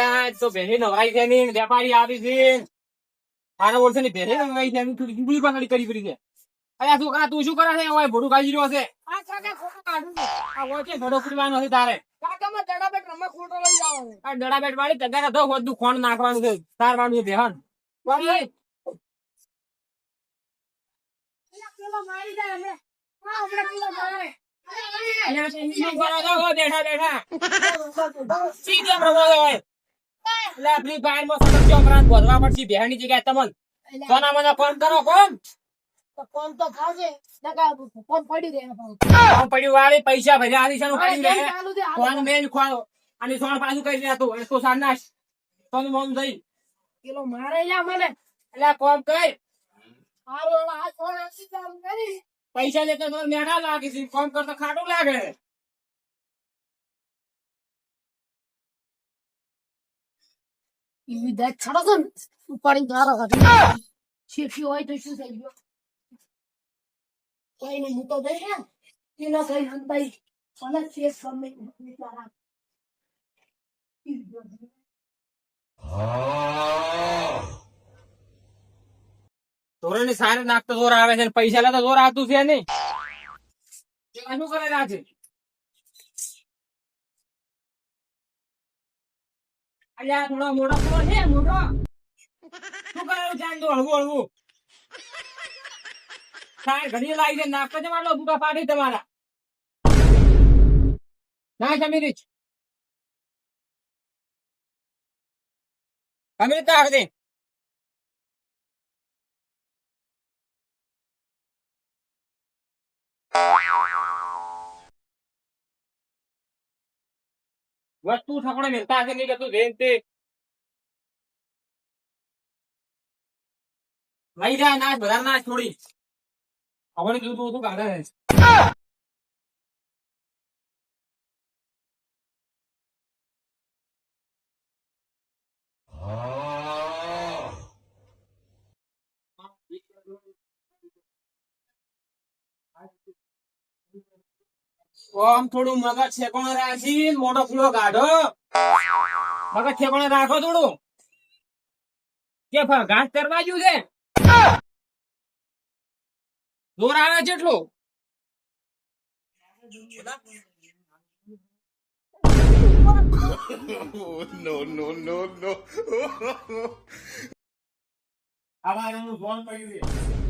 અલ્યા તો ભેરી નવરાઈ છે ની વેપારી આવી છે આનો ઓળશે ની ભેરી નવરાઈ છે એની થોડી કરી પડી છે અલ્યા છોકરા તું શું કરે છે ઓય ભોડું ખાઈ રહ્યો છે આ કાકા ખોટું કાઢું છું. આ વચ્ચે ધડો ફૂટવાનો છે તારે કાકામાં દડા બેટ રમે ખોટો લઈ જાઓ આ દડા બેટ વાળી તગારા તો હોદું ખોણ નાખવાનું છે તારવાનું છે બેહન અલ્યા, મારી જાય અમે. હા, હમણાં પેલો મારે. બેઠા બેઠા અલ્યા, સીધે પ્રમો હોય એટલે આપણી બારમાં સતત ચોકરાન બોધવા પડશે. બેહની જગ્યાએ તમને. સોના મને ફોન કરો કોણ તો કોણ તો ખાશે. નકા પડી રહે ફોન પડ્યું વાળી પૈસા ભર્યા. રહે. ફોન મેલ ખોળો અને સોન પાછું કરી દે તું એસો સાંનાશ સોનું મોન થઈ. પેલો મારે લ્યા મને. એટલે કોમ કઈ હારો આ કોણ આશી કામ કરી? પૈસા લેતા તો મેળા લાગે. છે ફોન કરતો ખાટું લાગે. એવી દેખ છોડો તો ને. ઉપાડીને ગારો કાઢી. શેઠી હોય તો શું થઈ ગયું? કોઈ નહીં, તો જઈ ને. કઈ હંતાઈ. ભલે શેઠ ગમે તે ધોરણ સારે નાખતો જોર આવે છે પૈસા લેતા જોર આવતું છે નહીં શું કરે રાજે અલ્યા થોડો મોટો મોટો હળવું હળવું. સાર ઘડી લાગી છે નાખતો છે પાડી તમારા. ના જમી રીચ અમીર કાઢ દે વસ્તુ ઠકડે મિલતા હશે નહીં કે તું જેન તે લઈ જાય નાશ બધા નાશ થોડી હવે તું તું તું કાઢે આમ થોડું મગજ ઠેકોણે રાખી મોટો ફૂલો કાઢો. મગજ ઠેકોણે રાખો થોડું. કે ઘાસ કરવા જ્યું છે? જોર આવે છે એટલું. No, no, no, no. આવા એનું ફોન પડ્યું છે.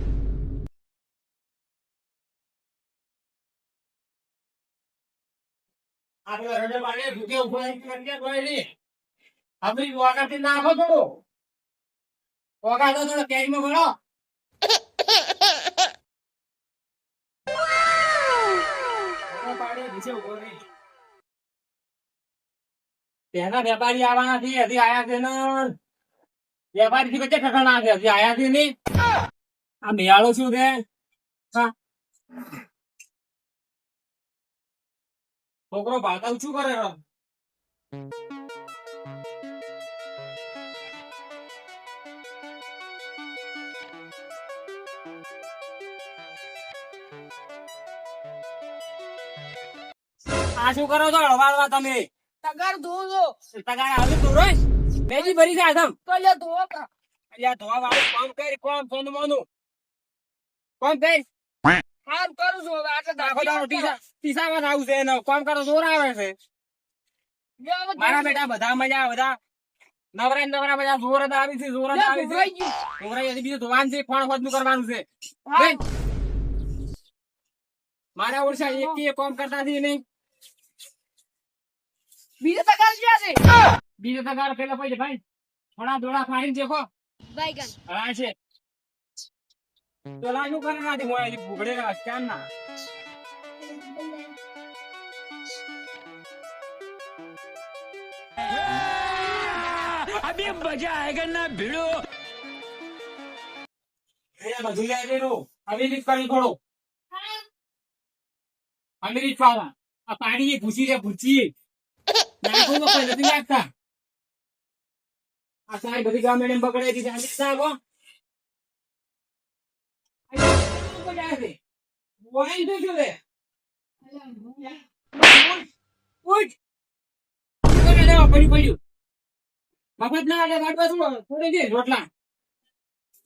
આપણે રડે પાડે ભૂકે ઊભો કરીને કોઈ નહીં. નાખો થોડું. તો થોડો કેરીમાં ભણો. તેના વેપારી આવવાના છે હજી આયા છે ને. વેપારી થી વચ્ચે ઠઠણા છે હજી આયા છે નહીં. આ મેળો શું છે? હા. છોકરો ભાગલ શું કરે છે? આ શું કરો છો હળવાળવા તમે તગાર ધોવો છો. તગાર આવી તો રોય બેજી ભરી જાય તમ તો લ્યા ધોવો કા. અલ્યા ધોવા વાળું કામ કરી કોમ સોનું મોનું કોમ કરી હાલ કરું છું હવે આટલે દાડો દાખલા ટીસા આવું છે એનો કામ કરો જોર આવે છે. મારા બેટા બધા મજા બધા નવરા નવરા બધા જોર જ આવી છે જોર જ આવી છે. ગયું. હજી બીજું ધોવાનું છે ફોન ખોદનું કરવાનું છે. મારા ઓરસા એક એક કામ કરતા નથી નહીં. બીજો તગાર ક્યાં છે? બીજો તગાર પેલા પૈસે ભાઈ થોડા દોડા ફાડીને દેખો. બાઈગન હા છે. શું કરે નાથી મોયા હજી ભૂગડે રહ્યા છે, કેમ ના અરે બધું યાદ એનું અમીરી કરી થોડું અમીરી વાળા આ પાણી એ ભૂસી છે ભૂસી નાખું નથી નાખતા આ સાહેબ બધી ગામડે પકડે છે જાણી સાહેબ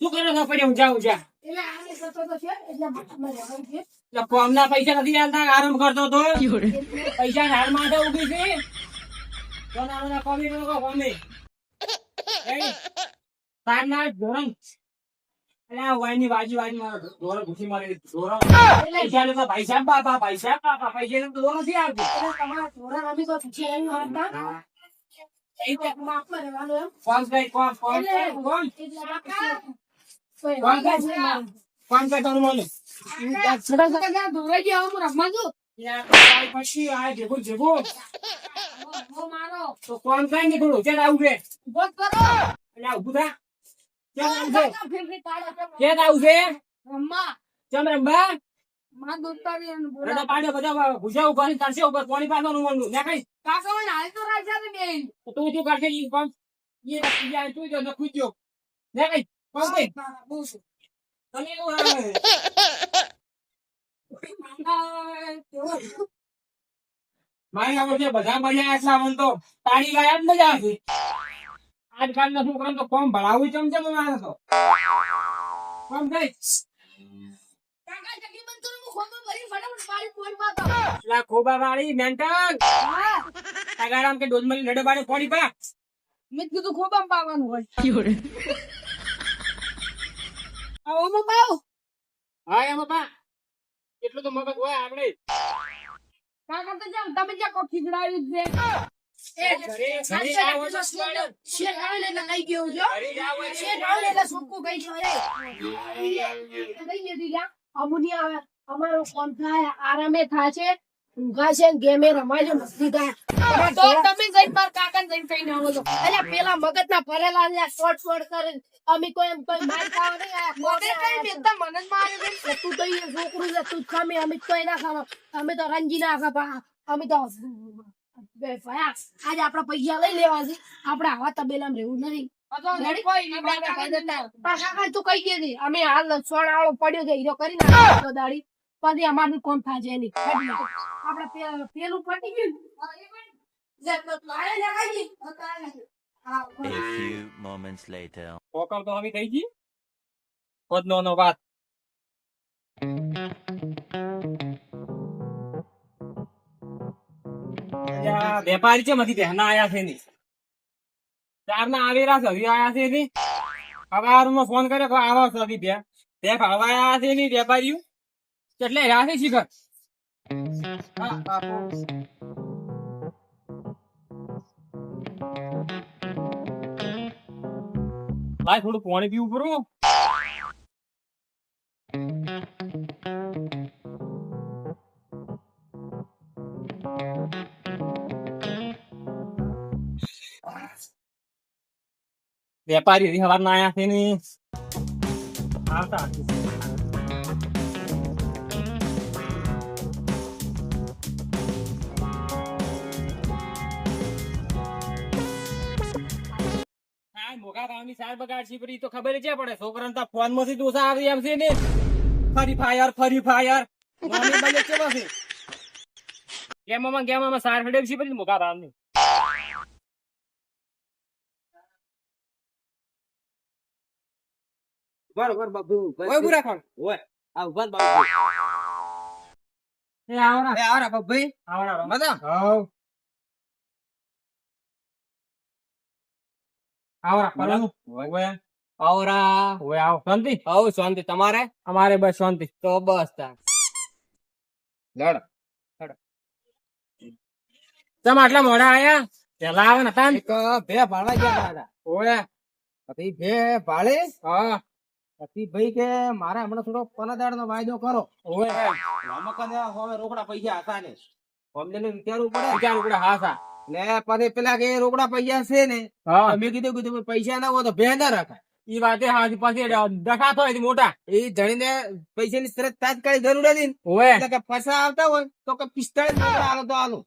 શું કરો છો છે એટલે કોમના પૈસા નથી આલતા આરામ કરતો તો પૈસા હાર માટે ઊભી છે કોના કોમી કોમી તારના ધોરણ આ વાયની બાજુ બાજુ મારો ધોરણ ઘૂસી મારી ધોરણ પૈસા ભાઈ સાહેબ બાપા સાહેબ બાપા પૈસા લેતા ધોરણ નથી આવતું. તમારા ધોરણ અમે તો પૂછીએ એમ હતા. એ તો માપમાં રહેવાનું એમ. કોણ કઈ કોણ કોઈ કોણ કઈ કોણ કઈ તારું મને. છોટા છોટા જ્યાં ધોરાઈ હું રમવા દઉં પછી આ ભેગું ભેગું મારો. તો કોણ કઈ નીકળું ચાલ આવું છે ઊભો કરો. એટલે આવું થા. કેમ? ક્યાં આવું છે? રમવા. માં દોસ્તારી અને રડા બોલા બધા ભૂજા ઉપર કરશે ઉપર પાણી પાવાનું મળવું ને કઈ? કાકા મને હાલ તો રાજા ને બેન તું શું કરશે? ઈ કોણ ઈ રાખી જાય તું જો ન ખુજ્યો ને કઈ? કોણ કઈ? બહુ છે. તમે એવું મારી આગળ જે બધા મજા એટલા મન તો. તાળી ગાયા જ મજા આવતી આજકાલના છોકરાને તો કોમ ભણાવવું ચમ ચમ મારે તો. કોમ કાકા લા ખોબા વાળી મેન્ટલ. તગારામ કે ડોલમલી લડે બાડે પોણી પા. મેં કીધું ખૂબ પાવાનું હોય. આવો પાવ હા એમાં પા એટલું તો મગજ હોય આપણે. કાકા તો જામ તમે જ્યાં ખીજડાવ્યું છે? ને ને અમારો થાય આરામે થાય છે. ઊંઘા છે ગેમે રમાય મસ્તી થાય. તો તમે જઈને માર કાકા જઈને કઈ ના અલ્યા પેલા ના ભરેલા અલ્યા શોર્ટ શોર્ટ કરે અમે કોઈ એમ કોઈ માર ખાવા નહીં આયા મને કઈ મેતા મને જ માર્યો છે. તું તો એ છોકરું છે તું ખામે. અમે કોઈ ના ખાવા. અમે તો રંજી ના ખાવા. અમે તો ભયા આજે આપડા પૈસા લઈ લેવા છે. આપડે આવા તબેલામાં રહેવું નથી. તું કઈ દે અમે હાલ સોનાળો પડ્યો છે હીરો કરી નાખ્યો દાડી પછી અમારું કોણ થાય એની? આપડે પેલું પટી ગયું. A few moments later. પોકળ તો હવે થઈ ગઈ. પદનો નો વાત. વેપારી છે મથી પહેના આયા છે ની ચાર ના આવેલા છે હજી આયા છે ની સવારમાં ફોન કરે તો આવા છે હજી બે. બે ભાવા છે ની વેપારીઓ. એટલે રહ્યા શિખર? હા, બાપુ. ભાઈ થોડું પાણી પીવું પડું વેપારી હજી સવાર ના આયા છે ની. આવતા મોઘા ભાવની સાર બગાડશી પણ તો ખબર છે પડે છોકરાને તો ફોનમાંથી દોસા આવી એમ છે ને. ફરી ફાયર ફરી ફાયર ગેમમાં ગેમમાં સાર હડે છે મોઘા ભાવની. બરોબર બાબુ ઓય બુરા કોણ ઓય આ ઊભા બાબુ એ આવરા એ આવરા બાબુભાઈ આવરા મજા હાવ આવરા પરનું ઓય આવરા ઓય આવ શાંતિ આવ શાંતિ તમારે અમારે બસ શાંતિ તો બસ તાર લડ તમે આટલા મોડા આયા પેલા આવે ને બે ભાડા ગયા હતા ઓય પછી બે ભાડે હા પછી કે મારે હમણાં થોડો પનદાડ નો વાયદો કરો. હવે રોકડા પૈસા હતા ને. અમને વિચારવું પડે. વિચારવું પડે હા સા ને પછી પેલા કે રોકડા પૈસા છે ને મેં કીધું કીધું પૈસા ના હોય તો ભેંદા રખાય. ઈ વાતે હાજી પછી ડખા થાય મોટા. એ જણીને પૈસાની તરત તાત્કાલિક જરૂર હતી એટલે કે પૈસા આવતા હોય તો કે પિસ્તાળીસ રોકડા આલો તો આલો.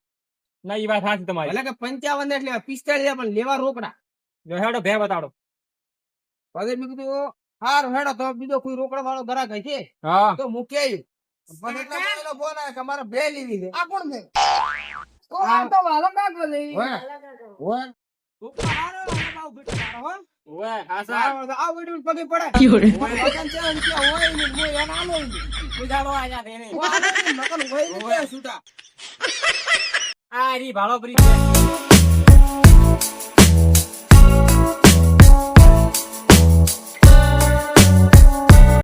ના ઈ વાત સાચી તમારી. એટલે કે પંચાવન એટલે પિસ્તાળીસ પણ લેવા રોકડા. હેડો ભે બતાડો. પછી મેં કીધું હારું હેડો તો બીજો કોઈ રોકડા વાળો ગ્રાહક હશે? હા. તો મૂકે પણ એટલા પેલો ફોન આવ્યો કે અમારે બે લેવી છે. આ કોણ છે? તો આ તો વાલો કાકો છે. ઓય. ઓય. તું તો હારો, આવ બેટા હો. હાસા. આવ, આવ પગે પડે. છે કે ને એને આલો ને. ને, હોય ને છૂટા. આ રી ભાળો પરી